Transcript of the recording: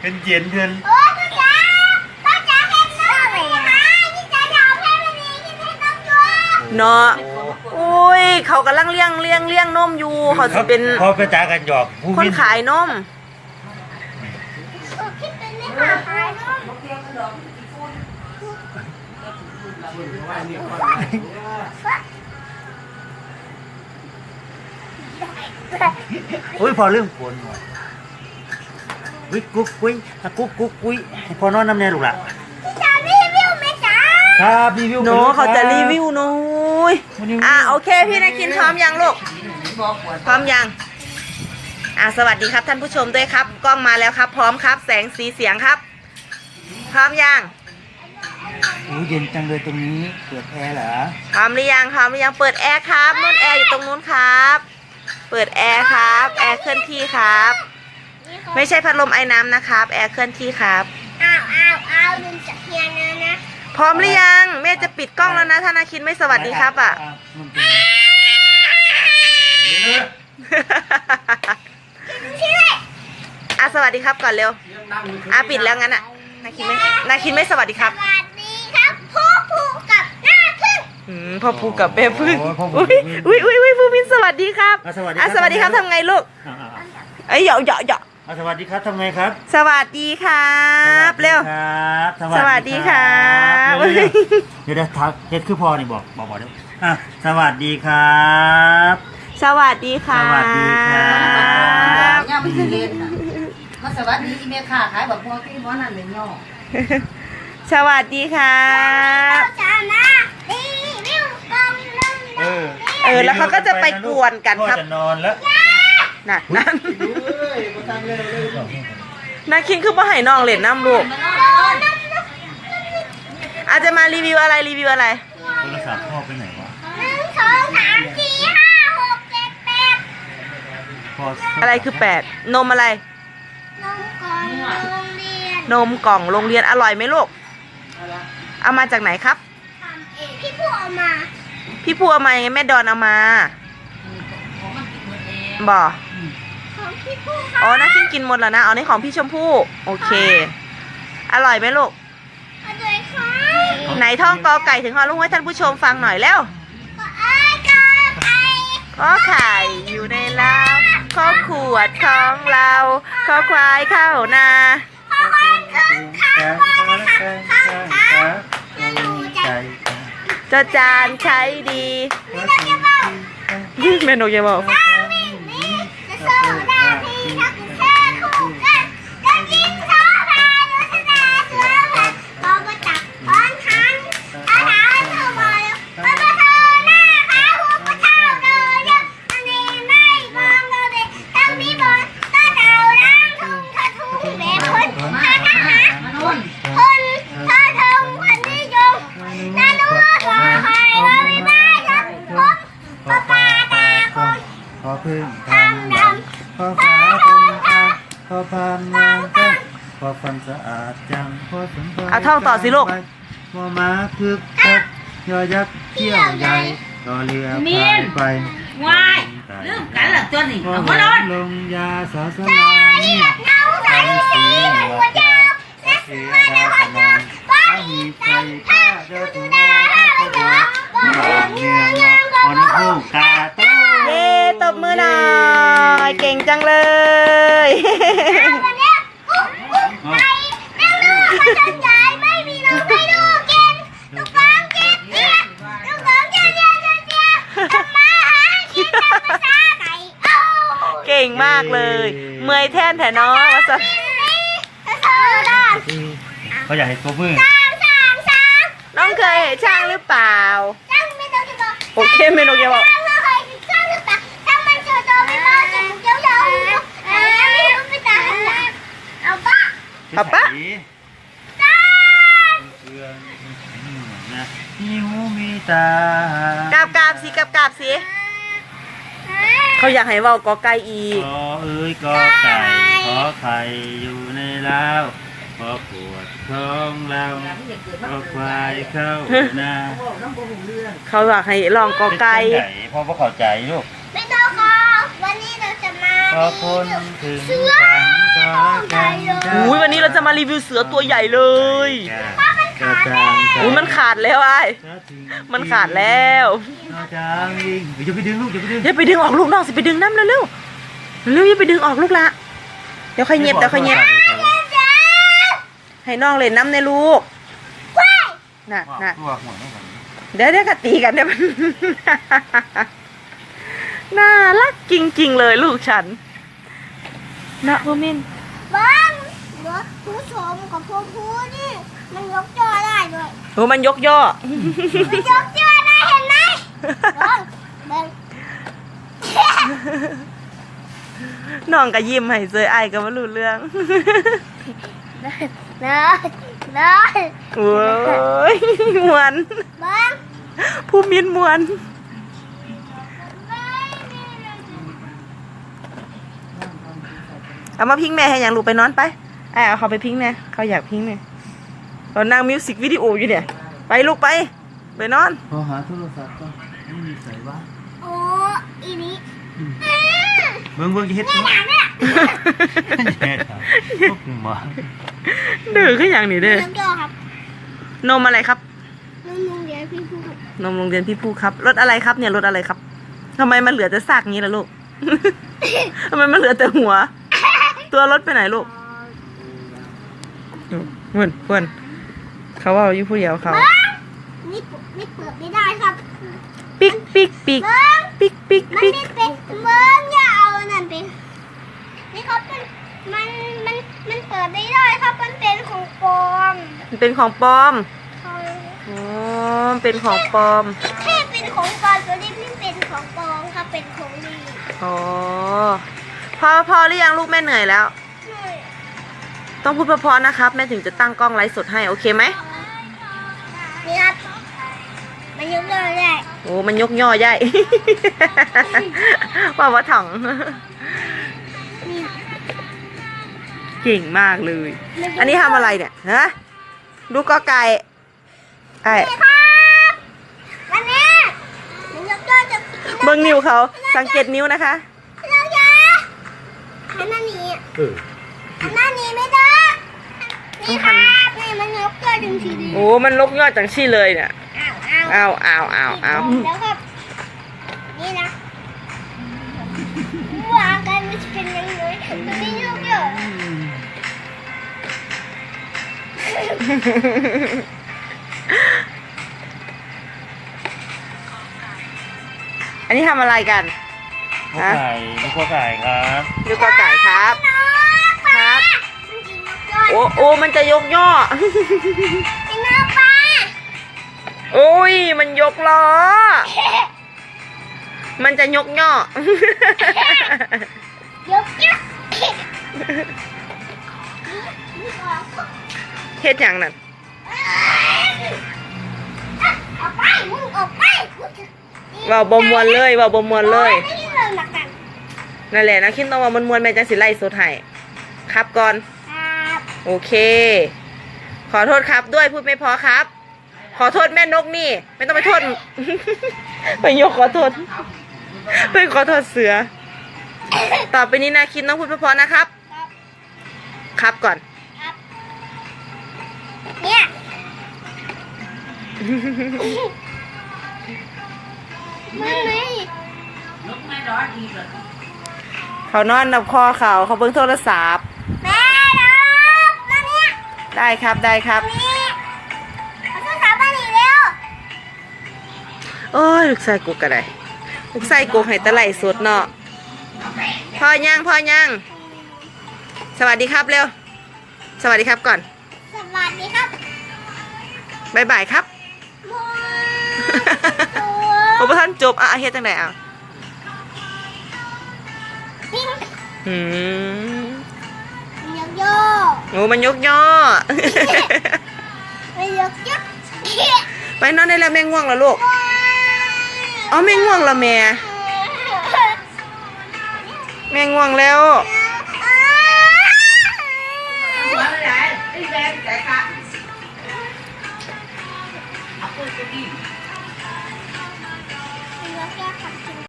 เป็นเย็นเดือนโอ้ยพ่อจ๋าพ่อจ๋าเห็นน้องไหมคะนี่จ๋าจะเอาแพร่แบบนี้กินให้น้องด้วยเนาะอุ้ยเขากำลังเลี้ยงเลี้ยงเลี้ยงนมอยู่เขาจะเป็นพอไปจ้ากันหยอกผู้คนมินขายนมเออคิดเป็นไม่ขาดขายน้องอุ้ยพอเรื่องฝนว่ะวิ กุ๊กกุ้ยอะกุ๊กกุ๊กกุ้ยให้พอนอนน้ำแน่ลูกหล่ะพี่จ๋ารีวิวไหมจ๋าครับรีวิวโนไปลยเขาจะคบรีวิวเนอะอุ้ยวันนี้อะโอเคพี่นาคินพร้อมยังลูก พร้อมยัง อะสวัสดีครับท่านผู้ชมด้วยครับ กล้องมาแล้วครับ พร้อมครับ แสงสีเสียงครับ พร้อมยัง อู้เย็นจังเลยตรงนี้เปิดแอร์เหรอพร้อมหรือยังพร้อมหรือยังเปิดแอร์ครับนู่นแอร์อยู่ตรงนู้นครับ เปิดแอร์ครับ แอร์เคลื่อนที่ครับ ไม่ใช่พัดลมไอ้น้ำนะครับ แอร์เคลื่อนที่ครับ อ้าวอ้าวอ้าวลืมจับเทียนนะนะพร้อมหรือยังแม่จะปิดกล้องแล้วนะถ้านาคินไม่สวัสดีครับอะมันเป็นเออชื่ออะสวัสดีครับก่อนเร็วอะปิดแล้วงั้นอะนาคินไม่นาคินไม่สวัสดีครับสวัสดีครับผู้ผู้กับหน้าพึ่งอืมพ่อพูกับแม่พึ่งโอ้ยพ่อพูอุ้ยอุ้ยอุ้ยอุ้ยภูมินสวัสดีครับอะสวัสดีอะครับสวัสดีครับทำไงลูกอะอะอะเอ้ยเหยาะเหยาะเหยาะ อะสวัสดีครับทำไงครับสวัสดีครับเร็ว ครับสวัสดีครับเร็วๆเดี๋ยวเดี๋ยวทักเฮ็ดคือพอนี่บอกบอกบอกเดี๋ยวอะสวัสดีครับ สวัสดีค่ะสวัสดีครับย่าไม่เคยเล่นน่ะมาสวัสดีอีเมลค่ะขายแบบพวกที่ว่านั่นเลยย่อสวัสดีครับเราจะนะรีวิวกล่องนึงเออเออแล้วเขาก็จะไปกวนกันครับ พ่อจะนอนแล้ว น่ะนั่นนาคินคือบ่ให้น้องเล่นน้ำลูก อาจจะมารีวิวอะไรรีวิวอะไร โทรศัพท์พ่อไปไหนวะหนึ่งสองสามสี่ห้าหกเจ็ดแปดพ่ออะไรคือแปดนมอะไร นมกล่องโรงเรียนนมกล่องโรงเรียนอร่อยไหมลูก เอามาจากไหนครับ ทำเองพี่ผู้เอามา พี่พัวมายังไงแม่ดอนเอามาบ่ ของพี่ผู้อ๋อนาคินกินหมดแล้วนะ เอาในของพี่ชมพู่ โอเค อร่อยไหมลูกเอาด้วยค่ะไหนท่องกอไก่ถึงฮอลุงให้ท่านผู้ชมฟังหน่อยแล้วก็ไอ้กาไอ้ก็ไข่อยู่ในเล้าข้อขวดของเราข้อควายเข้านาพ่อคนขึ้นข้างบนนะคะข้างขาจะรู้ใจเจะจานใช้ดีเมนูเยบอกทางวิ่ง พึ่งทำดำขอฟ้าทนทางขอพานนางแก้งขอฟันสะอาดจังขอสมบัติเอาท่องต่อสิลูก มอมาคึกคักยอยักษ์เที่ยวใหญ่รอเรือพายไปวายลืมกันละตัวนี้ขอเอาหมาโน่นลงยาสาสใจลา จนใหญ่ไม่มีนมให้ดูกินลูกน้องกินเจี๊ยบลูกน้องเจี๊ยบเจี๊ยบเจี๊ยบเจี๊ยบทำมาหากินตามภาษาไก่เอ้เก่งมากเลย เมอยแท่นแถน้องมาสักเขาอยากให้ตัวมือน้องเคยเห็นช่างหรือเปล่า โอเคเมนูเยาบอกเอาปะเอาปะ นะหิวมีตากราบกราบสิกราบกราบสิเขาอยากให้เว้ากอไก่อีกขอเอ้ยกอไก่ขอไข่อยู่ในเล้าวขอปวดท้องเราขอควายเข้านาน้ำบ่หูเรื่องเขาอยากให้ลองกอไก่เป็นจังหนพ่อพ่อเข้าใจลูกไม่ต้องขอวันนี้เราจะมาขอคนถึงเสือฝันขอไก่กันโลมารีวิวเสือตัวใหญ่เลย กระจางอุ้ยมันขาดแล้วไอ้มันขาดแล้วกระจางยิงอย่าไปดึงลูกอย่าไปดึงอย่าไปดึงออกลูกน้องสิไปดึงน้ำเร็วเร็วเร็วๆอย่าไปดึงออกลูกละเดี๋ยวค่อยเงียบเดี๋ยวค่อยเงียบให้น้องเล่นน้ำในลูกน่ะน่ะตัวหัวน้องหัวเดี๋ยวเดี๋ยวก็ตีกันเดี๋ยวมันน่ารักจริง ๆ เลยลูกฉันนะพ่อมินบ้างรถผู้ชมกับผู้ผู้นี่ มันยกจอได้ด้วยโอ้มันยกย่อ มันยกจอได้เห็นไหมบ้างเบิ้งน้องก็ยิ้มให้เซยไอายก็มารู้เรื่องเลยเลยโอ้ยมวน เบิ้งผู้มินมวน เอามาพิงแม่ให้อย่างลูกไปนอนไปไอ้เอาเขาไปพิงแน่เขาอยากพิงเนี่ย เรานั่งมิวสิกวิดีโออยู่เนี่ย ไปลูกไป ไปนอน พอหาโทรศัพท์ก็ไม่มีใส่ว่าโอ้อีนี้เบิ่งเบิ่งจะเฮ็ดนี่ตัวหนาเนี่ยแย่ครับพวกหมาดื้อขึ้นอย่างนี้เด้อน้ำจอครับ นมอะไรครับน้ำนุ่งเดี๋ยวพี่พูดนมโรงเรียนพี่ผู้ครับ รถอะไรครับเนี่ยรถอะไรครับทำไมมันเหลือแต่ซากงี้ล่ะลูกทำไมมันเหลือแต่หัว ตัวรถไปไหนลูกเพื่อนเพื่อน เขาว่าอยู่ผู้เดียวเขาเบิ้งนี่ปุ๊บนี่เปิดไม่ได้ครับ ปิกปิกปิกเบิ้งปิกปิกมันปิกไม่เป็นเบิ้งอย่าเอาอันนั่นไปนี่ครับเป็นมันมันมันเปิดไม่ได้ครับมันเป็นของปลอมมันเป็นของปลอมเขาอ๋อมันเป็นของปลอม แค่เป็นของปลอมตัวนี้ไม่เป็นของปลอมครับเป็นของดีอ๋อ พอพอหรือยังลูกแม่เหนื่อยแล้วหน่อย ต้องพูดเพราะๆนะครับ แม่ถึงจะตั้งกล้องไลฟ์สดให้ โอเคไหมนี่ครับมันยกเลยได้โอ้มันยกย่อใหญ่ว่าว่าถังนี่เก่งมากเลยมันยกอันนี้ทำอะไรเนี่ยฮะดูกอไก่ไอ้ครับวันนี้มันยกเลยจะเบิ้งนิ้วเขาสังเกตนิ้วนะคะเราอย่าหันหน้าหนีเออหันหน้าหนีไม่ได้นี่ครับนี่มันยกเลยถึงทีเดียวโอ้ มันลกย่อจังชี่เลยเนี่ยอ้าวอ้าวอ้าวอ้าวอ้าวอ้าวแล้วครับนี่นะวางกันมันจะเป็นยังไงมันไม่ยกเยอะอันนี้ทำอะไรกัน ข้อไก่ลูกข้อไก่ครับ ดูกอไก่ครับครับ โอ้โอ้มันจะยกย่อกินนกปลาโอ้ย มันยกล้อ มันจะยกย่อ ยกยกนี่ก่อนเฮ็ดอย่างนั้นออกไปมึงออกไปเว่าบมวนเลยเว่าบมวนเลย ไม่ได้เรื่องหนักกันนั่นแหละนะคิดต้องว่ามันมวนแม่จังสิไล่สดให้ครับก่อนครับ โอเค ขอโทษครับด้วยพูดไม่พอครับ ขอโทษแม่นกนี่ ไม่ต้องไปโทษ ไปยกขอโทษไปขอโทษเสือ ต่อไปนี้นะคิดต้องพูดเพอๆนะครับ ครับก่อน เนี่ยมันไม่เขานอนนับคอเขาเขาเบิ่งโทรศัพท์ แม่ดอกมาเนี่ย ได้ครับได้ครับนี่เอาโทรศัพท์มาหนีเร็วโอ้ยลูกชายกูก็ได้ลูกชายกูให้แตะไลฟ์สดเนาะพอยังพอยังสวัสดีครับเร็ว สวัสดีครับก่อน สวัสดีครับบายบายครับว้าโอ้วพระท่านจบอะเฮ็ดจังไดอะปิ้งอืม ยกโยกโอ้มันยกย่อ ไม่ยกยกไปนอนได้แล้วแม่ง่วงแล้วลูกอ๋อแม่ง่วงแล้วแม่ แม่ง่วงแล้วยก